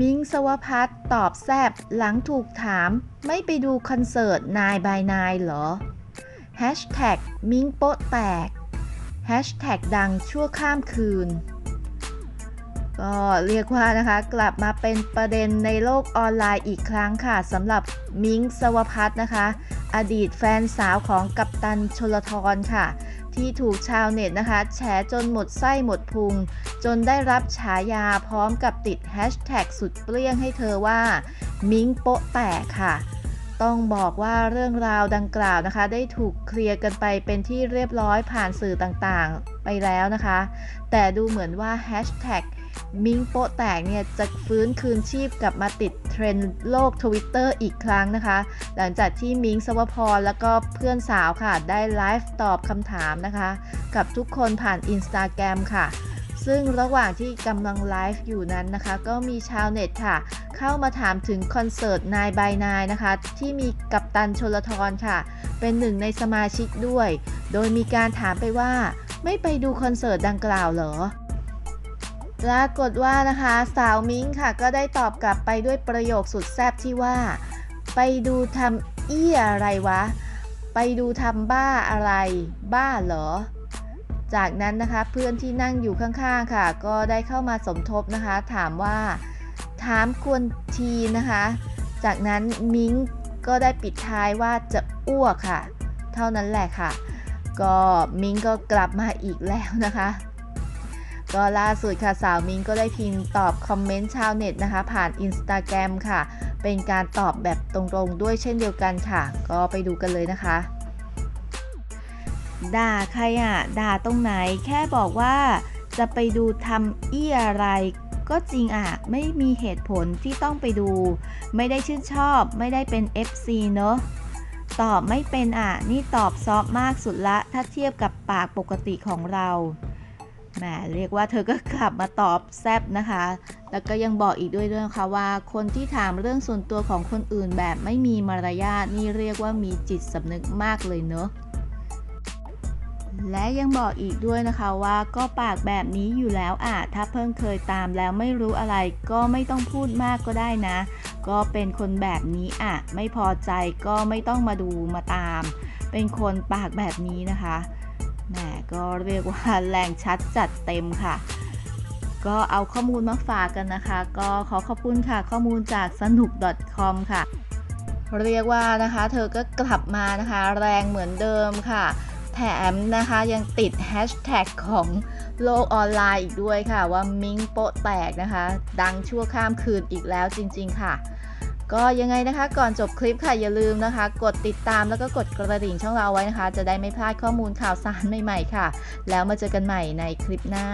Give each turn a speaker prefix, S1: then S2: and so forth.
S1: มิงสวพัฒตอบแซบหลังถูกถามไม่ไปดูคอนเสิร์ตนายบายนายเหรอมิงโป๊ะแตก Hashtag ดังชั่วข้ามคืน ก็เรียกว่านะคะ กลับมาเป็นประเด็นในโลกออนไลน์อีกครั้งค่ะสำหรับมิงสวพัฒน์นะคะ อดีตแฟนสาวของกัปตันชลทรค่ะ ที่ถูกชาวเน็ตนะคะ แฉจนหมดไส้หมดพุง จนได้รับฉายาพร้อมกับติดแฮชแท็กสุดเปรี้ยงให้เธอว่า มิงโป๊ะแตกค่ะ ต้องบอกว่าเรื่องราวดังกล่าวนะคะ ได้ถูกเคลียร์กันไปเป็นที่เรียบร้อยผ่านสื่อต่างๆ ไปแล้วนะคะ แต่ดูเหมือนว่าแฮชแท็กมิงโปะแตกเนี่ยจะฟื้นคืนชีพกลับมาติดเทรนด์โลกทวิตเตอร์อีกครั้งนะคะ หลังจากที่มิงสวพรแล้วก็เพื่อนสาวค่ะ ได้ไลฟ์ตอบคำถามนะคะ กับทุกคนผ่านอินสตาแกรมค่ะ ซึ่งระหว่างที่กำลังไลฟ์อยู่นั้นนะคะ ก็มีชาวเน็ตค่ะ เข้ามาถามถึงคอนเสิร์ตนายบายนายนะคะ ที่มีกัปตันชลทรค่ะ เป็นหนึ่งในสมาชิกด้วย โดยมีการถามไปว่า ไม่ไปดูคอนเสิร์ตดังกล่าวเหรอปรากฏว่านะคะสาวมิ้งค่ะก็ได้ตอบกลับไปด้วยประโยคสุดแซ่บที่ว่า ไปดูทำเอี้ยอะไรวะ ไปดูทำบ้าอะไร บ้าเหรอ จากนั้นนะคะเพื่อนที่นั่งอยู่ข้างๆค่ะ ก็ได้เข้ามาสมทบนะคะ ถามว่าถามควรทีนะคะ จากนั้นมิ้งก็ได้ปิดท้ายว่าจะอ้วกค่ะ เท่านั้นแหละค่ะ ก็มิ้งก็กลับมาอีกแล้วนะคะ ก็ล่าสุดค่ะสาวมิงก็ได้พิมพ์ตอบคอมเมนต์ชาวเน็ตนะคะ ผ่านอินสตาแกรมค่ะ เป็นการตอบแบบตรงๆด้วยเช่นเดียวกันค่ะ ก็ไปดูกันเลยนะคะ ด่าใครอะ ด่าตรงไหน แค่บอกว่า จะไปดูทำเอี้ยอะไร ก็จริงอะ ไม่มีเหตุผลที่ต้องไปดู ไม่ได้ชื่นชอบ ไม่ได้เป็น FC เนอะตอบไม่เป็นอะ นี่ตอบซอฟมากสุดละ ถ้าเทียบกับปากปกติของเราแหมเรียกว่าเธอก็กลับมาตอบแซบนะคะ แล้วก็ยังบอกอีกด้วยด้วยนะคะว่าคนที่ถามเรื่องส่วนตัวของคนอื่นแบบไม่มีมารยาทนี่เรียกว่ามีจิตสำนึกมากเลยเนอะ และยังบอกอีกด้วยนะคะว่าก็ปากแบบนี้อยู่แล้วอะถ้าเพิ่งเคยตามแล้วไม่รู้อะไร ก็ไม่ต้องพูดมากก็ได้นะ ก็เป็นคนแบบนี้อะไม่พอใจก็ไม่ต้องมาดูมาตาม เป็นคนปากแบบนี้นะคะแหมก็เรียกว่าแรงชัดจัดเต็มค่ะ ก็เอาข้อมูลมาฝากกันนะคะ ก็ขอขอบคุณค่ะข้อมูลจากสนุก .com ค่ะ เรียกว่านะคะ เธอก็กลับมานะคะ แรงเหมือนเดิมค่ะ แถมนะคะยังติดแฮชแท็กของโลกออนไลน์อีกด้วยค่ะ ว่ามิงโปะแตกนะคะ ดังชั่วข้ามคืนอีกแล้วจริง ๆ ค่ะ ก็ยังไงนะคะก่อนจบคลิปค่ะอย่าลืมนะคะ กดติดตามแล้วก็กดกระดิ่งช่องเราไว้นะคะ จะได้ไม่พลาดข้อมูลข่าวสารใหม่ ๆ ค่ะ แล้วมาเจอกันใหม่ในคลิปหน้า